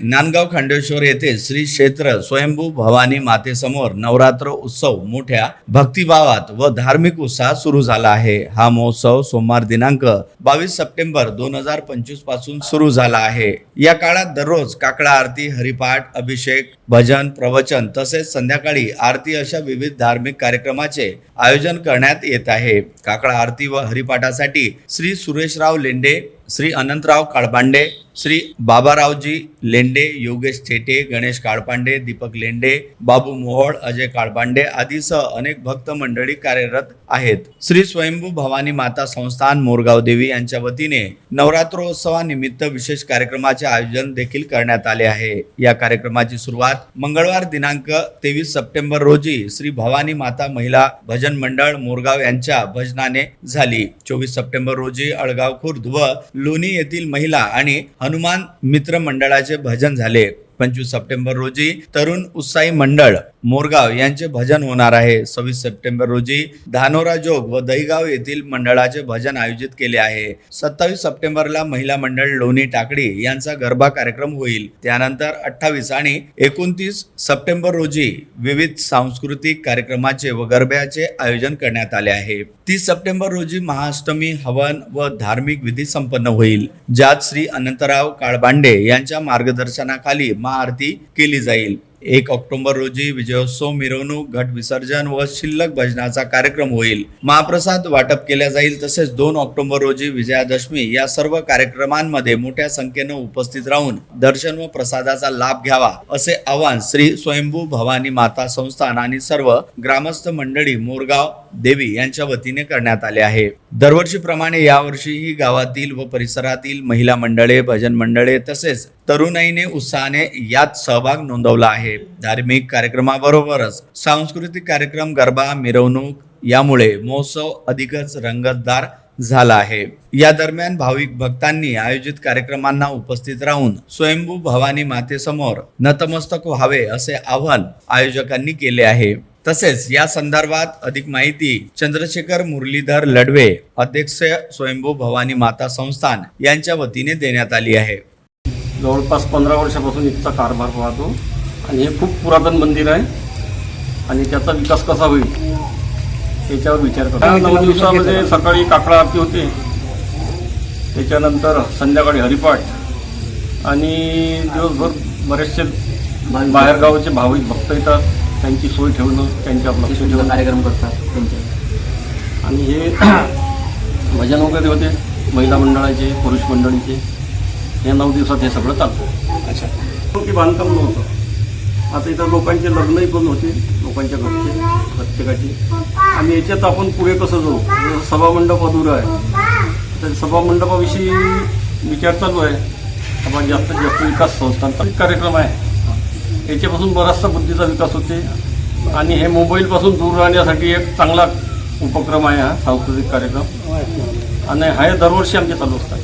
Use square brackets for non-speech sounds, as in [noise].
नांदगाव खंडेश्वर येथे श्री क्षेत्र स्वयंभू भवानी मातेसमोर नवरात्र उत्सव मोठ्या भक्तिभावात व धार्मिक उत्साहात सुरू झाला आहे. हा महोत्सव सोमवार दिनांक बावीस सप्टेंबर दोन हजार पंचवीसपासून सुरू झाला आहे. या काळात दररोज काकडा आरती हरिपाठ अभिषेक भजन प्रवचन तसेच संध्याकाळी आरती अशा विविध धार्मिक कार्यक्रमाचे आयोजन करण्यात येत आहे. काकडा आरती व हरिपाठासाठी श्री सुरेशराव लेंडे श्री अनंतराव काळपांडे श्री बाबारावजी लेंडे योगेश थेटे गणेश काळपांडे दीपक लेंडे बाबू मोहोळ अजय काळपांडे आदीसह अनेक भक्त मंडळी कार्यरत आहेत. श्री स्वयंभू भवानी माता संस्थान मोरगाव देवी यांच्या वतीने नवरात्रोत्सवानिमित्त विशेष कार्यक्रमाचे आयोजन देखील करण्यात आले आहे. या कार्यक्रमाची सुरुवात मंगळवार दिनांक तेवीस सप्टेंबर रोजी श्री भवानी माता महिला भजन मंडळ मोरगाव यांच्या भजनाने झाली. चोवीस सप्टेंबर रोजी अळगाव खुर्द व लोणी येथील महिला आणि हनुमान मित्र मंडळाचे भजन झाले. पंचवीस सप्टेंबर रोजी तरुण उत्साही मंडळ मोरगाव यांचे भजन होणार आहे. सव्वीस सप्टेंबर रोजी धानोरा जोग व दहीगाव येथील मंडळाचे भजन आयोजित केले आहे. सत्तावीस सप्टेंबरला महिला मंडळ लोणी टाकडी यांचा गरबा कार्यक्रम होईल. त्यानंतर अठ्ठावीस आणि एकोणतीस सप्टेंबर रोजी विविध सांस्कृतिक कार्यक्रमाचे व गरब्याचे आयोजन करण्यात आले आहे. तीस सप्टेंबर रोजी महाअष्टमी हवन व धार्मिक विधी संपन्न होईल. ज्यात श्री अनंतराव काळबांडे यांच्या मार्गदर्शनाखाली महाआरती केली जाईल. एक ऑक्टोबर रोजी विजयोत्सव मिरवणूक घट विसर्जन व शिल्लक भजनाचा कार्यक्रम होईल. महाप्रसाद वाटप केल्या जाईल तसेच दोन ऑक्टोबर रोजी विजयादशमी या सर्व कार्यक्रमांमध्ये मोठ्या संख्येनं उपस्थित राहून दर्शन व प्रसादाचा लाभ घ्यावा असे आवाहन श्री स्वयंभू भवानी माता संस्थान आणि सर्व ग्रामस्थ मंडळी मोरगाव देवी यांच्या वतीने करण्यात आले आहे. दरवर्षीप्रमाणे यावर्षीही गावातील व परिसरातील महिला मंडळे भजन मंडळे तसेच तरुणाईने उत्साहाने यात सहभाग नोंदवला आहे. धार्मिक कार्यक्रमाबरोबरच सांस्कृतिक कार्यक्रम गरबा मिरवणूक यामुळे महोत्सव अधिकच रंगतदार झाला आहे. या दरम्यान भाविक भक्तांनी आयोजित कार्यक्रमांना उपस्थित राहून स्वयंभू भवानी मातेसमोर नतमस्तक व्हावे असे आवाहन आयोजकांनी केले आहे. तसेच या संदर्भात अधिक माहिती चंद्रशेखर मुरलीधर लढवे अध्यक्ष स्वयंभू भवानी माता संस्थान यांच्या वतीने देण्यात आली आहे. जवळपास पंधरा वर्षापासून इथचा कारभार पाहतो आणि हे खूप पुरातन मंदिर आहे आणि त्याचा विकास कसा होईल याच्यावर विचार करतो. नऊ दिवसामध्ये सकाळी काकडा आरती होते. त्याच्यानंतर संध्याकाळी हरिपाठ आणि दिवसभर बरेचसे बाहेरगावचे भाविक भक्त येतात. त्यांची सोय ठेवणं त्यांच्यावर लक्ष ठेवणं. कार्यक्रम करतात त्यांचे. आणि हे [clears throat] भजन वगैरे होते महिला मंडळाचे पुरुष मंडळीचे. या नऊ दिवसात हे सगळं चालतं. अच्छा. की बांधकाम नव्हतं. आता इथं लोकांचे लग्नही पण होते लोकांच्या घरचे प्रत्येकाचे. आणि याच्यात आपण पुढे कसं जाऊ? सभामंडप अधुरं आहे. तर सभामंडपाविषयी विचार चालू आहे. आपण जास्तीत जास्त विकास संस्थांचा कार्यक्रम आहे. याच्यापासून बराचसा बुद्धीचा विकास होते. आणि हे मोबाईलपासून दूर राहण्यासाठी एक चांगला उपक्रम आहे हा सांस्कृतिक कार्यक्रम. आणि हा दरवर्षी आमचे चालू असतात.